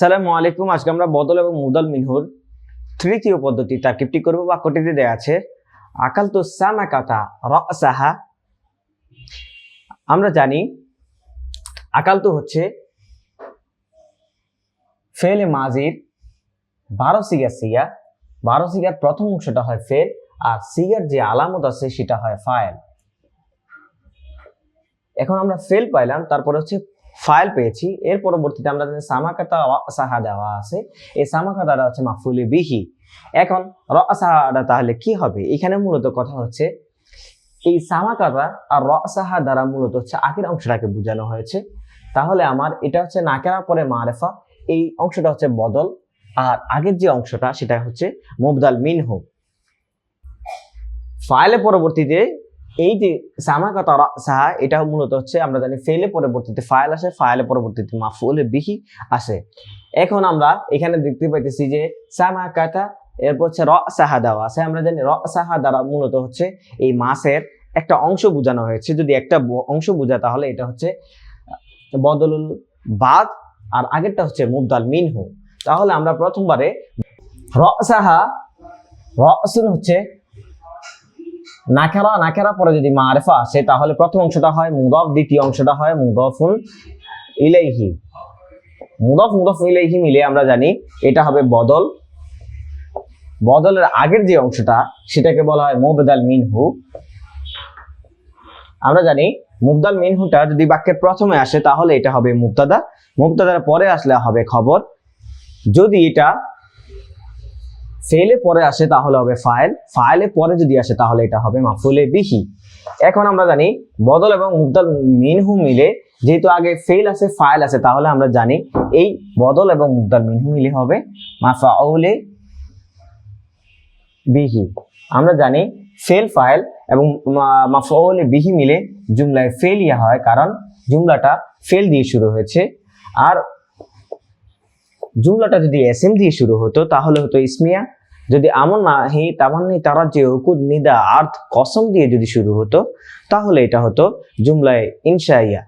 আসসালামু আলাইকুম। আজকে আমরা বদল এবং মুদল মিনহুর তৃতীয় পদ্ধতি তারকিবটি করব। বাক্যটিতে দেয়া আছে আকাল তো সামাকাতা রসাহা। আমরা জানি আকাল তো হচ্ছে ফেলে মাজির বারো সিগার সিগা। বারো সিগার প্রথম অংশটা হয় ফেল আর সিগার যে আলামত আছে সেটা হয় ফাইল। এখন আমরা ফেল পাইলাম, তারপরে হচ্ছে ফাইল পেয়েছি। এর পরবর্তীতে আমরা জানি সামাকাতা সাহা দেওয়া আছে। এই সামাকাতাটা হচ্ছে মাফুলি বিহি। এখন রসাহাটা তাহলে কি হবে? এখানে মূলত কথা হচ্ছে, এই সামাকাতা আর রসাহা দ্বারা মূলত হচ্ছে আগের অংশটাকে বোঝানো হয়েছে। তাহলে আমার এটা হচ্ছে নাকেরা পরে মারেফা, এই অংশটা হচ্ছে বদল, আর আগের যে অংশটা সেটা হচ্ছে মুবদাল মিনহু। ফাইলের পরবর্তীতে এই যে সামাকাতা সাহা এটা মূলত হচ্ছে আমরা জানি ফেলে পরবর্তীতে ফাইল আসে ফাইলের পরবর্তীতে মাফুলে বিহি আসে। এখন আমরা এখানে দেখতে পাইতেছি যে সামাকাতা এরপর হচ্ছে র সাহা দেওয়া আছে। আমরা জানি র সাহা দ্বারা মূলত হচ্ছে এই মাসের একটা অংশ বোঝানো হয়েছে। যদি একটা অংশ বোঝায় তাহলে এটা হচ্ছে বদলুল বাদ, আর আগেরটা হচ্ছে মুবদাল মিনহু। তাহলে আমরা প্রথমবারে র সাহা রসুন হচ্ছে নাকেরা নাকেরা পরে যদি মা মারেফা আসে, তাহলে প্রথম অংশটা হয় মুদফ, দ্বিতীয় অংশটা হয় মুদফুন ইলাইহি। মুদফ মুদফ ইলাইহি মিলে আমরা জানি এটা হবে বদল। বদলের আগের যে অংশটা, সেটাকে বলা হয় মুবদাল মিনহু। আমরা জানি মুবদাল মিনহুটা যদি বাক্যের প্রথমে আসে, তাহলে এটা হবে মুবতাদা। মুবতাদার পরে আসলে হবে খবর। যদি এটা ফেলে পরে আসে তাহলে হবে ফাইল ফাইলে পরে যদি আসে তাহলে এটা হবে মাফুলে বিহি। এখন আমরা জানি বদল এবং মুবদাল মিনহু মিলে, যেহেতু আগে ফেল আছে ফাইল আছে, তাহলে আমরা জানি এই বদল এবং মুবদাল মিনহু মিলে হবে মাফাউলে বিহি। আমরা জানি ফেল ফাইল এবং মাফাউলে বিহি মিলে জুমলায় ফেল ইয়া হয়, কারণ জুমলাটা ফেল দিয়ে শুরু হয়েছে। আর জুমলাটা যদি এস দিয়ে শুরু হতো, তাহলে হতো ইসমিয়া যদি আমন না হি তামান্নি তারা যে হুকুদ নিদা আর্থ কসম দিয়ে যদি শুরু হতো, তাহলে এটা হতো জুমলায় ইনশাইয়া।